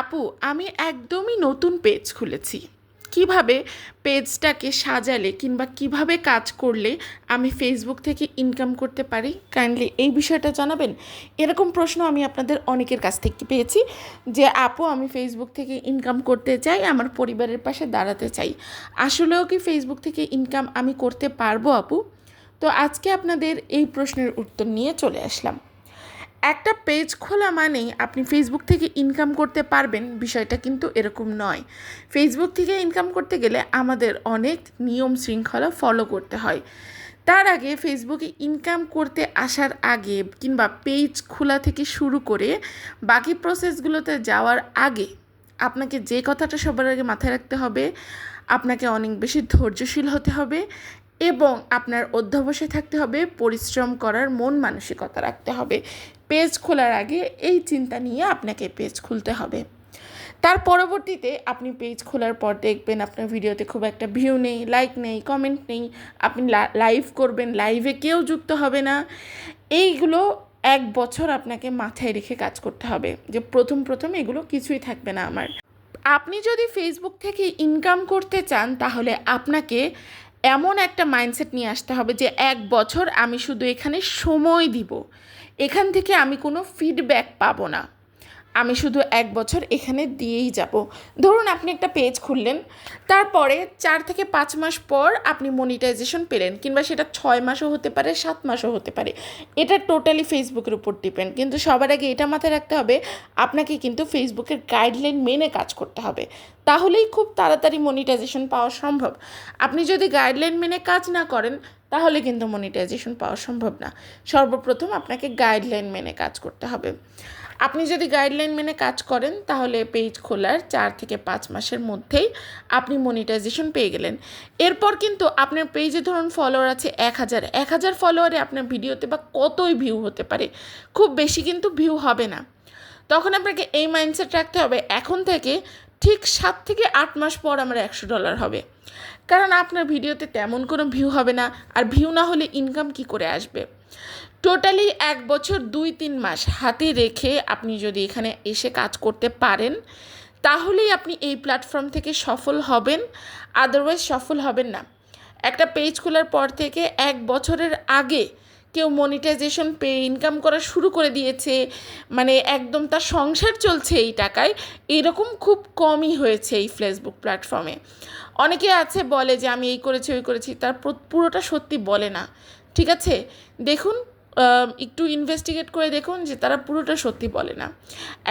আপু, আমি একদমই নতুন পেজ খুলেছি। কীভাবে পেজটাকে সাজালে কিংবা কীভাবে কাজ করলে আমি ফেসবুক থেকে ইনকাম করতে পারি? কাইন্ডলি এই বিষয়টা জানাবেন? এরকম প্রশ্ন আমি আপনাদের অনেকের কাছ থেকে পেয়েছি যে, আপু, আমি ফেসবুক থেকে ইনকাম করতে চাই, আমার পরিবারের পাশে দাঁড়াতে চাই। আসলেও কি ফেসবুক থেকে ইনকাম আমি করতে পারব, আপু? তো আজকে আপনাদের এই প্রশ্নের উত্তর নিয়ে চলে আসলাম। একটা পেজ খোলা মানেই আপনি ফেসবুক থেকে ইনকাম করতে পারবেন, বিষয়টা কিন্তু এরকম নয়। ফেসবুক থেকে ইনকাম করতে গেলে আমাদের অনেক নিয়ম শৃঙ্খলা ফলো করতে হয়। তার আগে ফেসবুকে ইনকাম করতে আসার আগে কিংবা পেজ খোলা থেকে শুরু করে বাকি প্রসেসগুলোতে যাওয়ার আগে আপনাকে যে কথাটা সবার আগে মাথায় রাখতে হবে, আপনাকে অনেক বেশি ধৈর্যশীল হতে হবে এবং আপনার অধ্যবসায় থাকতে হবে, পরিশ্রম করার মন মানসিকতা রাখতে হবে। পেজ খোলার আগে এই চিন্তা নিয়ে আপনাকে পেজ খুলতে হবে। তার পরবর্তীতে আপনি পেজ খোলার পর দেখবেন আপনার ভিডিওতে খুব একটা ভিউ নেই লাইক নেই কমেন্ট নেই, আপনি লাইভ করবেন লাইভে কেউ যুক্ত হবে না। এইগুলো এক বছর আপনাকে মাথায় রেখে কাজ করতে হবে যে প্রথম প্রথম এগুলো কিছুই থাকবে না আমার। আপনি যদি ফেসবুক থেকে ইনকাম করতে চান তাহলে আপনাকে এমন একটা মাইন্ডসেট নিয়ে আসতে হবে যে এক বছর আমি শুধু এখানে সময় দিব। এখান থেকে আমি কোনো ফিডব্যাক পাবো না। আমি শুধু এক বছর এখানে দিয়েই যাব। ধরুন আপনি একটা পেজ খুললেন, তারপরে চার থেকে পাঁচ মাস পর আপনি মনিটাইজেশন পেলেন, কিংবা সেটা ছয় মাসও হতে পারে, সাত মাসও হতে পারে। এটা টোটালি ফেসবুকের উপর ডিপেন্ড কিন্তু সবার আগে এটা মাথায় রাখতে হবে, আপনাকে কিন্তু ফেসবুকের গাইডলাইন মেনে কাজ করতে হবে। তাহলেই খুব তাড়াতাড়ি মনিটাইজেশন পাওয়া সম্ভব। আপনি যদি গাইডলাইন মেনে কাজ না করেন, তাহলে কিন্তু মনিটাইজেশন পাওয়া সম্ভব না। সর্বপ্রথম আপনাকে গাইডলাইন মেনে কাজ করতে হবে। আপনি যদি গাইডলাইন মেনে কাজ করেন, তাহলে পেজ খোলার চার থেকে পাঁচ মাসের মধ্যেই আপনি মনিটাইজেশন পেয়ে গেলেন। এরপর কিন্তু আপনার পেজে ধরুন ফলোয়ার আছে এক হাজার। এক হাজার ফলোয়ারে আপনার ভিডিওতে বা কতই ভিউ হতে পারে, খুব বেশি কিন্তু ভিউ হবে না। তখন আপনাকে এই মাইন্ডসেট রাখতে হবে, এখন থেকে ঠিক সাত থেকে আট মাস পর আমার একশো ডলার হবে। কারণ আপনার ভিডিওতে তেমন কোনো ভিউ হবে না, আর ভিউ না হলে ইনকাম কি করে আসবে? টোটালি এক বছর দুই তিন মাস হাতে রেখে আপনি যদি এখানে এসে কাজ করতে পারেন, তাহলেই আপনি এই প্ল্যাটফর্ম থেকে সফল হবেন আদারওয়াইজ সফল হবেন না। একটা পেজ খোলার পর থেকে এক বছরের আগে কেউ মনিটাইজেশন পেয়ে ইনকাম করা শুরু করে দিয়েছে মানে একদম তার সংসার চলছে এই টাকায়, এরকম খুব কমই হয়েছে এই ফেসবুক প্ল্যাটফর্মে অনেকে আছে বলে যে আমি এই করেছি, ওই করেছি, তার পুরোটা সত্যি বলে না। ঠিক আছে? দেখুন একটু ইনভেস্টিগেট করে দেখুন যে তারা পুরোটা সত্যি বলে না।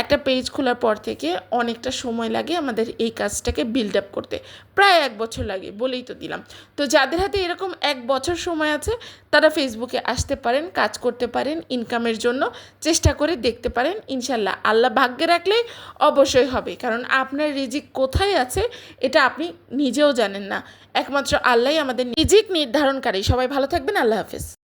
একটা পেজ খোলার পর থেকে অনেকটা সময় লাগে আমাদের এই কাজটাকে বিল্ড আপ করতে। প্রায় এক বছর লাগে বলেই তো দিলাম। তো যাদের হাতে এরকম এক বছর সময় আছে, তারা ফেসবুকে আসতে পারেন, কাজ করতে পারেন ইনকামের জন্য চেষ্টা করে দেখতে পারেন। ইনশাল্লাহ আল্লাহ ভাগ্যে রাখলেই অবশ্যই হবে। কারণ আপনার রিজিক কোথায় আছে, এটা আপনি নিজেও জানেন না। একমাত্র আল্লাহই আমাদের রিজিক নির্ধারণকারী। সবাই ভালো থাকবেন। আল্লাহ হাফেজ।